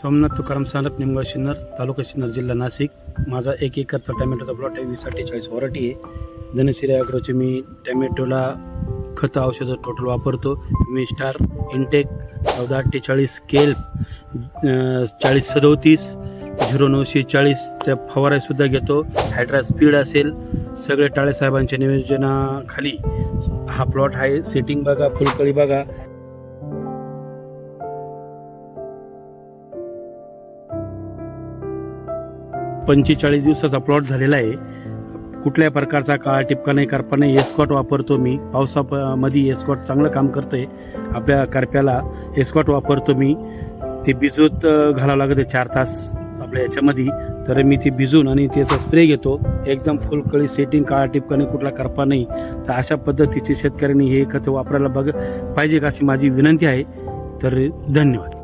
सोमनाथ तुकाराम सानप निमगाव सिन्नर तालुका सिन्नर जिल्हा नाशिक. माझा एक एकरचा टॅमॅटोचा प्लॉट आहे वीस अठ्ठेचाळीस वराठी आहे. धनश्री अॅग्रोचे मी टॅमॅटोला खतं औषधं टोटल वापरतो. मी स्टार इंटेक चौदा अठ्ठेचाळीस स्केल चाळीस सदोतीस झिरो नऊशे चाळीसच्या फवारासुद्धा घेतो. हायड्रा स्पीड असेल सगळे टाळेसाहेबांच्या नियोजनाखाली हा प्लॉट आहे. सेटिंग बघा फुलकळी बघा. पंचेचाळीस दिवसाचा प्लॉट झालेला आहे. कुठल्या प्रकारचा काळा टिपका नाही करपा नाही. एस्कॉट वापरतो मी. पावसामध्ये एस्कॉट चांगलं काम करतंय. आपल्या करप्याला एस्कॉट वापरतो मी. ते भिजूत घालावं लागतं चार तास आपल्या याच्यामध्ये. तर मी ते भिजून आणि त्याचा स्प्रे घेतो. एकदम फुलकळी सेटिंग काळा टिपका नाही कुठला करपा नाही. तर अशा पद्धतीचे शेतकऱ्यांनी हे खतं वापरायला बघ पाहिजे का अशी माझी विनंती आहे. तर धन्यवाद.